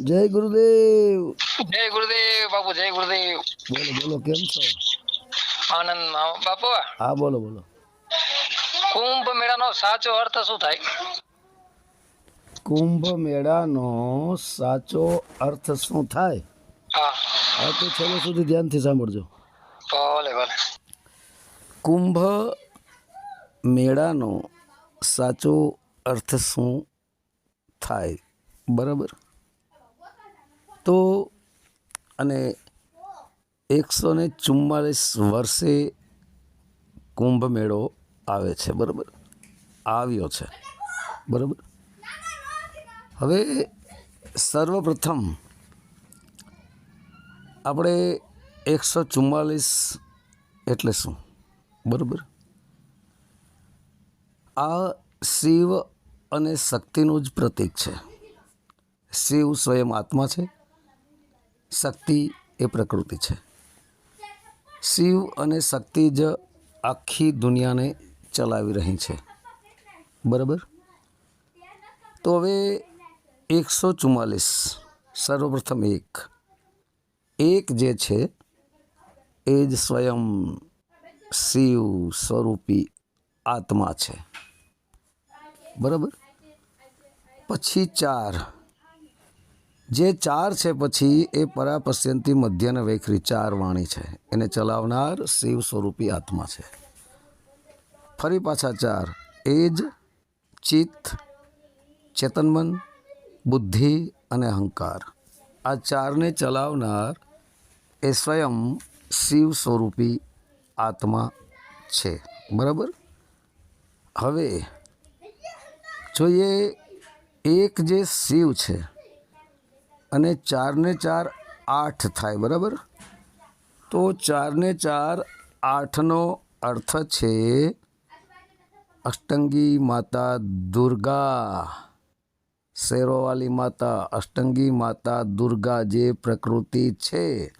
જય ગુરુદેવ. જય ગુરુદેવ બાપુ જય ગુરુદેવ. બોલો બોલો કેમ છો? આનંદ બાપુ. હા બોલો બોલો. કુંભ મેળાનો સાચો અર્થ શું થાય? કુંભ મેળાનો સાચો અર્થ શું થાય? હા તો છેલ્લે સુધી ધ્યાનથી સાંભળજો. ભલે ભલે. કુંભ મેળાનો સાચો અર્થ શું થાય? બરાબર? તો અને એકસો ને ચુમ્માળીસ વર્ષે કુંભ મેળો આવે છે, બરાબર? આવ્યો છે, બરાબર? હવે સર્વપ્રથમ આપણે એકસો ચુમ્માલીસ એટલે શું, બરાબર? આ શિવ અને શક્તિનું જ પ્રતીક છે. શિવ સ્વયં આત્મા છે. શક્તિ એ પ્રકૃતિ છે. શિવ અને શક્તિ જ આખી દુનિયાને ચલાવી રહી છે. બરાબર? તો હવે એકસો ચુમ્માલીસ સર્વપ્રથમ એક. એક જે છે, એ જ સ્વયં શિવ સ્વરૂપી આત્મા છે. બરાબર? પછી ચાર. જે ચાર છે પછી એ પરાપશ્યંતી મધ્યને વૈખરી ચાર વાણી છે. એને ચલાવનાર શિવ સ્વરૂપી આત્મા છે. ફરી પાછા ચાર. એ જ ચિત્ત, ચેતનમન, બુદ્ધિ અને અહંકાર. આ ચારને ચલાવનાર એ સ્વયં શિવ સ્વરૂપી આત્મા છે. બરાબર? હવે જોઈએ એક જે શિવ છે અને ચારને ચાર આઠ થાય, બરાબર? તો ચારને ચાર આઠનો અર્થ છે અષ્ટંગી માતા દુર્ગા. શેરોવાલી માતા, અષ્ટંગી માતા દુર્ગા જે પ્રકૃતિ છે,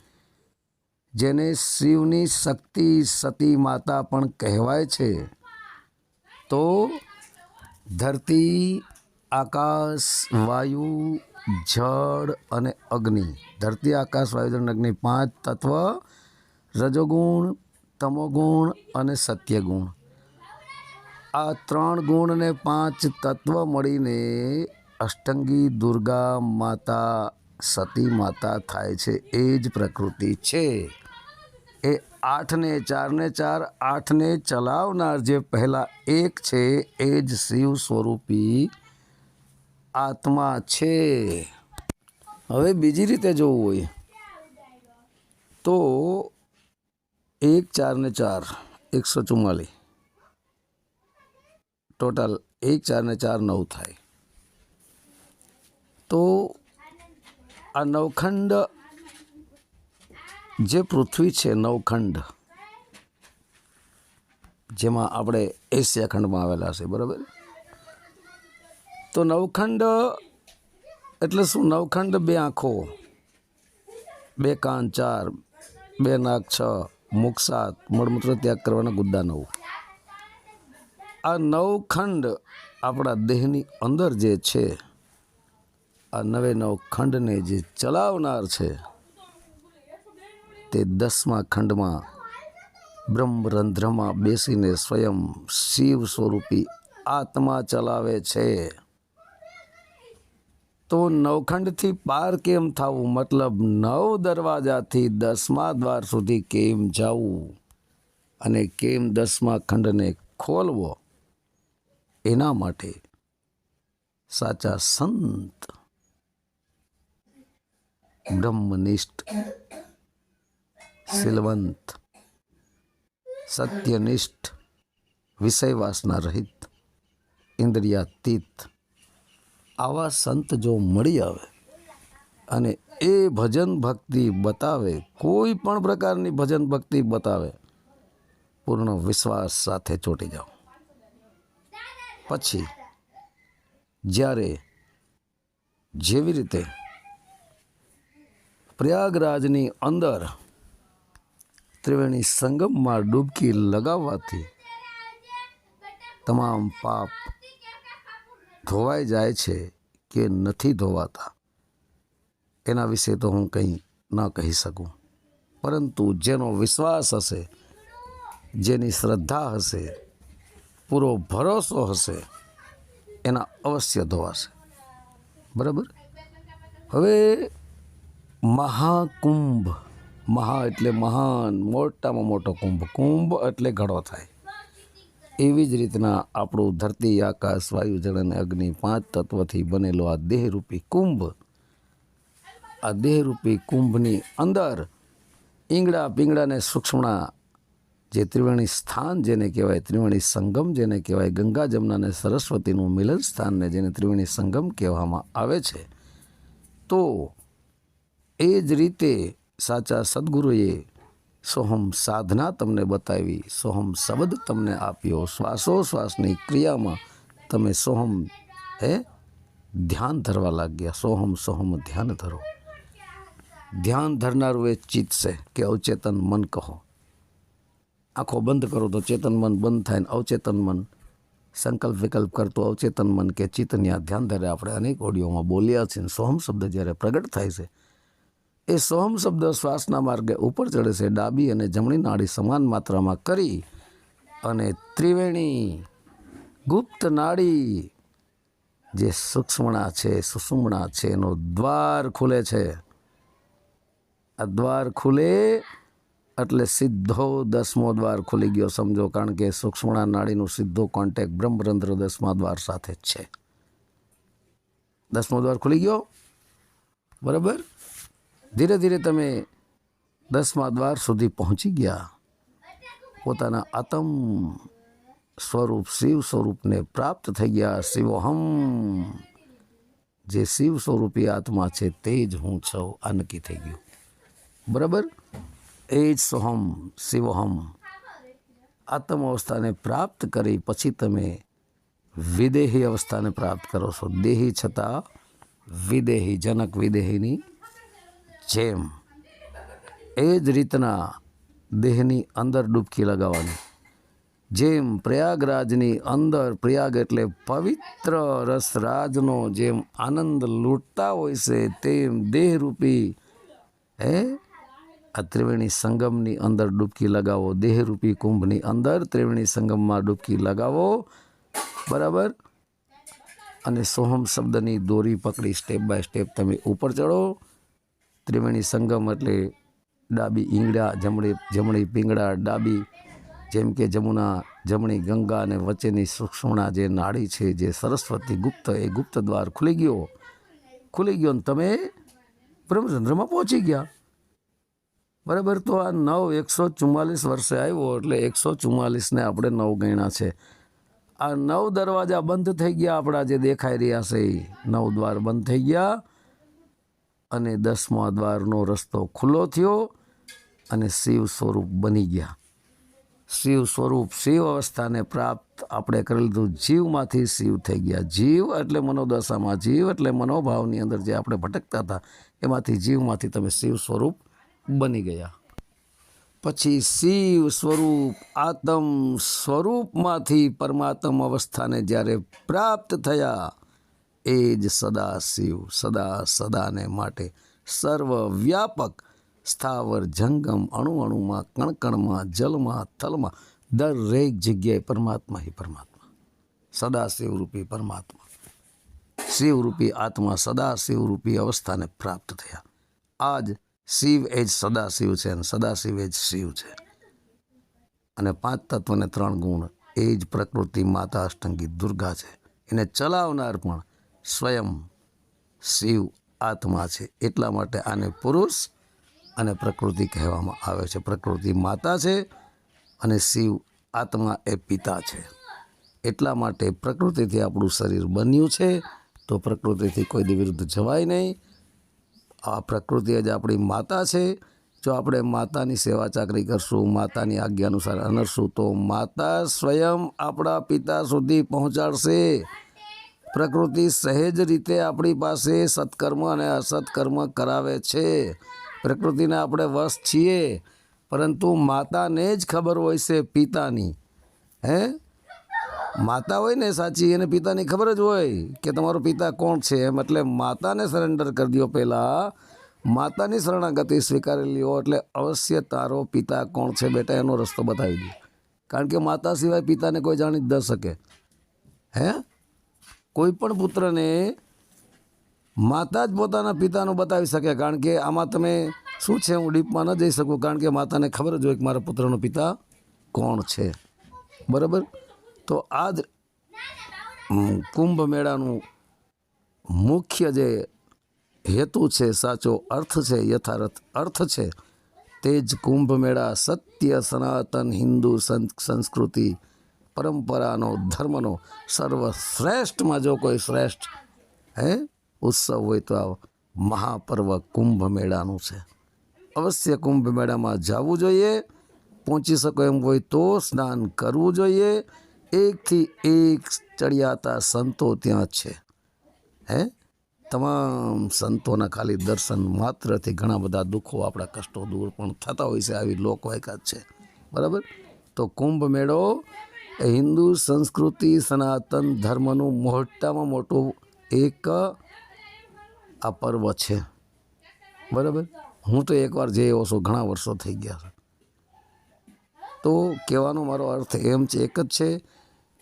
જેને શિવની શક્તિ સતી માતા પણ કહેવાય છે. તો ધરતી, આકાશ, વાયુ જળ અને અગ્નિ. ધરતી, આકાશ વાયુજળ અગ્નિ પાંચ તત્વ રજોગુણ, તમોગુણ અને સત્યગુણ. આ ત્રણ ગુણ ને પાંચ તત્વ મળીને અષ્ટંગી દુર્ગા માતા, સતી માતા થાય છે. એ જ પ્રકૃતિ છે. એ આઠને, ચારને, ચાર, આઠને ચલાવનાર જે પહેલાં એક છે, એ જ શિવ સ્વરૂપી આત્મા છે. હવે બીજી રીતે જોવું હોય તો એક ચાર ને ચાર, એકસો ચુમ્માલીસ ટોટલ એક ચાર ને ચાર નવ થાય. તો આ નવખંડ જે પૃથ્વી છે, નવખંડ, જેમાં આપણે એશિયા ખંડમાં આવેલા છે, બરાબર? તો નવખંડ, એટલે શું? નવખંડ બે આંખો. બે કાન ચાર, બે નાક છ, મુખ સાત મળમૂત્ર ત્યાગ કરવાના ગુદ્દા નવ. આ નવખંડ આપણા દેહની અંદર જે છે, આ નવે નવ ખંડને જે ચલાવનાર છે, તે દસમા ખંડમાં બ્રહ્મરંધ્રમાં બેસીને સ્વયં શિવ સ્વરૂપી આત્મા ચલાવે છે. તો નવખંડથી પાર કેમ થવું? મતલબ નવ દરવાજાથી દસમા દ્વાર સુધી કેમ જવું? અને કેમ દસમા ખંડને ખોલવો? એના માટે સાચા સંત બ્રહ્મનિષ્ઠ, શીલવંત, સત્યનિષ્ઠ, વિષયવાસના રહિત, ઇન્દ્રિયાતીત આવા સંત જો મળી આવે અને એ ભજન ભક્તિ બતાવે, કોઈ પણ પ્રકારની ભજન ભક્તિ બતાવે, પૂર્ણ વિશ્વાસ સાથે ચોંટી જાઓ. પછી જ્યારે જેવી રીતે પ્રયાગરાજની અંદર ત્રિવેણી સંગમમાં ડૂબકી લગાવવાથી તમામ પાપ ધોવાઈ જાય છે કે નથી ધોવાતા, એના વિશે તો હું કંઈ ન કહી શકું. પરંતુ જેનો વિશ્વાસ હશે, જેની શ્રદ્ધા હશે, પૂરો ભરોસો હશે, એના અવશ્ય ધોવાશે. બરાબર? હવે મહાકુંભ, મહા એટલે મહાન, મોટામાં મોટો કુંભ. કુંભ એટલે ઘડો થાય. એવી જ રીતના આપણું ધરતી, આકાશ વાયુ જળ અને અગ્નિ પાંચ તત્વથી બનેલો આ દેહરૂપી કુંભ. આ દેહરૂપી કુંભની અંદર ઈંગડા પીંગડાને સૂક્ષ્મણા જે ત્રિવેણી સ્થાન જેને કહેવાય ત્રિવેણી સંગમ જેને કહેવાય ગંગા જમના અને સરસ્વતીનું મિલન સ્થાનને જેને ત્રિવેણી સંગમ કહેવામાં આવે છે. તો એ જ રીતે સાચા સદગુરુએ સોહમ સાધના તમને બતાવી સોહમ શબ્દ તમને આપ્યો. શ્વાસોશ્વાસની ક્રિયામાં તમે સોહમ હે, ધ્યાન ધરવા લાગ્યા. સોહમ સોહમ ધ્યાન ધરો. ધ્યાન ધરનારું એ ચિત્ત છે કે અવચેતન મન કહો. આંખો બંધ કરો તો ચેતન મન બંધ થાય ને અવચેતન મન સંકલ્પ વિકલ્પ કરતો અવચેતન મન કે ચિત્તન્યા ધ્યાન ધરે. આપણે અનેક ઓડિયોમાં બોલ્યા છે ને સોહમ શબ્દ જ્યારે પ્રગટ થાય છે એ સોહમ શબ્દ શ્વાસના માર્ગે ઉપર ચડે છે. ડાબી અને જમણી નાડી સમાન માત્રામાં કરી અને ત્રિવેણી ગુપ્ત નાડી જે સૂક્ષ્મણા છે, સુષુમણા છે, એનો દ્વાર ખુલે છે. આ દ્વાર ખુલે એટલે સીધો દસમો દ્વાર ખુલી ગયો સમજો, કારણ કે સૂક્ષ્મણા નાડીનું સીધો કોન્ટેક બ્રહ્મરંધ્ર દસમા દ્વાર સાથે જ છે. દસમો દ્વાર ખુલી ગયો? બરાબર? ધીરે ધીરે તમે દસમા દ્વાર સુધી પહોંચી ગયા. પોતાના આતમ સ્વરૂપ, શિવ સ્વરૂપને પ્રાપ્ત થઈ ગયા. શિવહમ જે શિવ સ્વરૂપી આત્મા છે તે જ હું છું. આ નક્કી થઈ ગયું. બરાબર? એ જ સોહમ શિવહમ આત્મ અવસ્થાને પ્રાપ્ત કરી પછી તમે વિદેહી અવસ્થાને પ્રાપ્ત કરો છો. દેહી છતાં વિદેહી, જનક વિદેહીની જેમ એ જ રીતના દેહની અંદર ડૂબકી લગાવવાની. જેમ પ્રયાગરાજની અંદર, પ્રયાગ એટલે પવિત્ર રસરાજનો જેમ આનંદ લૂંટતા હોય છે, તેમ દેહરૂપી, હે? આ ત્રિવેણી સંગમની અંદર ડૂબકી લગાવો, દેહરૂપી કુંભની અંદર ત્રિવેણી સંગમમાં ડૂબકી લગાવો, બરાબર? અને સોહમ શબ્દની દોરી પકડી, સ્ટેપ બાય સ્ટેપ તમે ઉપર ચડો ત્રિવેણી સંગમ એટલે ડાબી ઈંગડા જમણી જમણી પીંગડા ડાબી જેમ કે જમુના, જમણી ગંગા અને વચ્ચેની સુક્ષ્મણા જે નાડી છે જે સરસ્વતી ગુપ્ત, એ ગુપ્ત દ્વાર ખુલી ગયો. ખુલી ગયો ને તમે બ્રહ્મચંદ્રમાં પહોંચી ગયા. બરાબર, તો આ નવ એકસો ચુમ્માલીસ વર્ષે આવ્યો એટલે એકસો ચુમ્માલીસને આપણે નવ ગણ્યા છે. આ નવ દરવાજા બંધ થઈ ગયા આપણા જે દેખાઈ રહ્યા છે એ. નવ દ્વાર બંધ થઈ ગયા. અને દસમા દ્વારનો રસ્તો ખુલ્લો થયો અને શિવ સ્વરૂપ બની ગયા. શિવ સ્વરૂપ શિવ અવસ્થાને પ્રાપ્ત આપણે કરી લીધું. જીવમાંથી શિવ થઈ ગયા. જીવ એટલે મનોદશામાં. જીવ એટલે મનોભાવની અંદર જે આપણે ભટકતા હતા, એમાંથી જીવમાંથી તમે શિવ સ્વરૂપ બની ગયા. પછી શિવ સ્વરૂપ આત્મ સ્વરૂપમાંથી પરમાત્મ અવસ્થાને જ્યારે પ્રાપ્ત થયા એ જ સદા શિવ, સદા સદાને માટે સર્વવ્યાપક સ્થાવર જંગમ અણુ અણુમાં કણકણમાં, જલમાં, થલમાં, દરેક જગ્યાએ પરમાત્મા હિ પરમાત્મા. સદા શિવરૂપી પરમાત્મા. શિવરૂપી આત્મા સદા શિવરૂપી અવસ્થાને પ્રાપ્ત થયા. આજ શિવ એ જ સદા શિવ છે અને સદા શિવ એ જ શિવ છે. અને પાંચ તત્વને ત્રણ ગુણ. એ જ પ્રકૃતિ માતા અષ્ટંગી દુર્ગા છે. એને ચલાવનાર પણ સ્વયં શિવ આત્મા છે. એટલા માટે આને પુરુષ અને પ્રકૃતિ કહેવામાં આવે છે. પ્રકૃતિ માતા છે અને શિવ આત્મા એ પિતા છે. એટલા માટે પ્રકૃતિથી આપણું શરીર બન્યું છે તો પ્રકૃતિથી કોઈ વિરુદ્ધ જવાય નહીં. આ પ્રકૃતિ જ આપણી માતા છે. જો આપણે માતાની સેવા ચાકરી કરશું, માતાની આજ્ઞા અનુસાર અનરશું, તો માતા સ્વયં આપણા પિતા સુધી પહોંચાડશે. પ્રકૃતિ સહેજ રીતે આપણી પાસે સત્કર્મ અને અસત્કર્મ કરાવે છે. પ્રકૃતિને આપણે વશ છીએ, પરંતુ માતાને જ ખબર હોય છે પિતાની. હે? માતા હોય ને સાચી, એને પિતાની ખબર જ હોય કે તમારો પિતા કોણ છે? એમ એટલે માતાને સરેન્ડર કરી દો પહેલાં. માતાની શરણાગતિ સ્વીકારેલી હો એટલે અવશ્ય તારો પિતા કોણ છે બેટા, એનો રસ્તો બતાવી દે કારણ કે માતા સિવાય પિતાને કોઈ જાણી જ ન શકે. હે? કોઈ પણ પુત્રને માતા જ પોતાના પિતાનું બતાવી શકે, કારણ કે આમાં તમે શું છે? હું ડીપમાં ન જઈ શકું, કારણ કે માતાને ખબર જ હોય કે મારા પુત્રનો પિતા કોણ છે. બરાબર? તો આ જ કુંભ મેળાનું મુખ્ય જે હેતુ છે, સાચો અર્થ છે, યથાર્થ અર્થ છે, તે જ કુંભ મેળા સત્ય સનાતન હિન્દુ સંસ્કૃતિ પરંપરાનો, ધર્મનો સર્વશ્રેષ્ઠમાં જો કોઈ શ્રેષ્ઠ, હે, ઉત્સવ હોય તો આ મહાપર્વ કુંભ મેળાનું છે. અવશ્ય કુંભ મેળામાં જવું જોઈએ, પહોંચી શકો એમ હોય તો સ્નાન કરવું જોઈએ. એકથી એક ચડિયાતા સંતો ત્યાં છે. હે, તમામ સંતોના ખાલી દર્શન માત્રથી ઘણા બધા દુઃખો આપણા કષ્ટો દૂર પણ થતા હોય છે, આવી લોકવાયકાત છે. બરાબર? તો કુંભ મેળો હિન્દુ સંસ્કૃતિ, સનાતન ધર્મનું મોટામાં મોટું એક, આ પર્વ છે. બરાબર? હું તો એકવાર જઈ એવો છું, ઘણા વર્ષો થઈ ગયા છે. તો કહેવાનો મારો અર્થ એમ છે, એક જ છે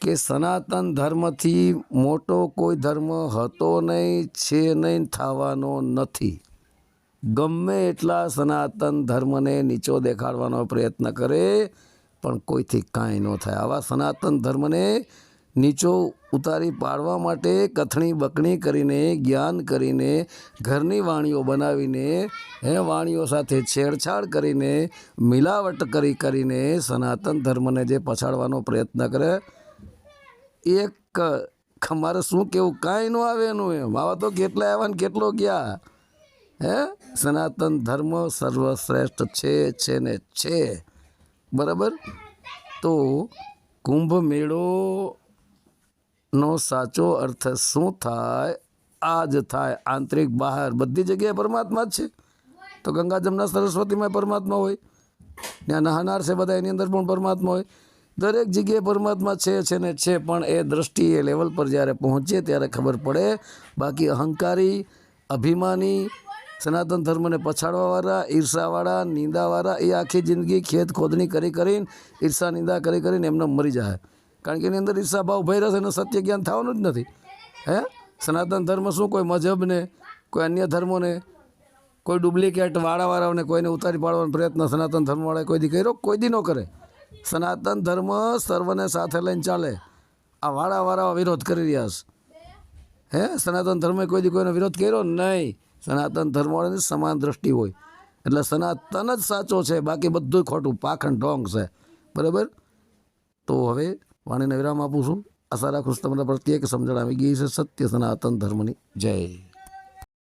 કે સનાતન ધર્મથી મોટો કોઈ ધર્મ હતો નહીં, છે નહીં, થવાનો નથી. ગમે એટલા સનાતન ધર્મને નીચો દેખાડવાનો પ્રયત્ન કરે પણ કોઈથી કાંઈ ન થાય. આવા સનાતન ધર્મને નીચો ઉતારી પાડવા માટે કથણી બકણી કરીને, જ્ઞાન કરીને, ઘરની વાણીઓ બનાવીને એ વાણીઓ સાથે છેડછાડ કરીને, મિલાવટ કરી કરીને સનાતન ધર્મને જે પછાડવાનો પ્રયત્ન કરે, એક મારે શું કેવું કાંઈ ન આવે એનું એમ. આવા તો કેટલા આવ્યા ને કેટલો ગયા. હે? સનાતન ધર્મ સર્વશ્રેષ્ઠ છે છે ને છે. બરાબર? તો કુંભ મેળોનો સાચો અર્થ શું થાય? આ જ થાય આંતરિક બહાર. બધી જગ્યાએ પરમાત્મા જ છે. તો ગંગા જમના સરસ્વતીમાં પરમાત્મા હોય, ત્યાં નહાનાર છે બધા, એની અંદર પણ પરમાત્મા હોય. દરેક જગ્યાએ પરમાત્મા છે છે ને છે, પણ એ દ્રષ્ટિએ લેવલ પર જ્યારે પહોંચે ત્યારે ખબર પડે. બાકી અહંકારી, અભિમાની સનાતન ધર્મને પછાડવાવાળા, ઈર્ષાવાળા, નિંદાવાળા, એ આખી જિંદગી ખેત ખોદણી કરી કરીને ઈર્ષા, નિંદા કરી કરીને એમને મરી જાય કારણ કે એની અંદર ઈર્ષા ભાવ ભય રહેશે અને સત્ય જ્ઞાન થવાનું જ નથી. હે? સનાતન ધર્મ શું? કોઈ મજહબને, કોઈ અન્ય ધર્મોને, કોઈ ડુપ્લિકેટ વાળાવાળાઓને કોઈને ઉતારી પાડવાનો પ્રયત્ન સનાતન ધર્મવાળાએ કોઈ દી કર્યો? કોઈ દી ન કરે. સનાતન ધર્મ સર્વને સાથે લઈને ચાલે. આ વાળાવાળાઓ વિરોધ કરી રહ્યા છે. હે? સનાતન ધર્મે કોઈ દી કોઈનો વિરોધ કર્યો? નહીં. સનાતન ધર્મવાળાની સમાન દ્રષ્ટિ હોય. એટલે સનાતન જ સાચો છે, બાકી બધું ખોટું. પાખંડ ઢોંગ છે. બરાબર? તો હવે વાણીને વિરામ આપું છું. આશા રાખું છું તમને પ્રત્યેક સમજણ આવી ગઈ છે. સત્ય સનાતન ધર્મની. જય.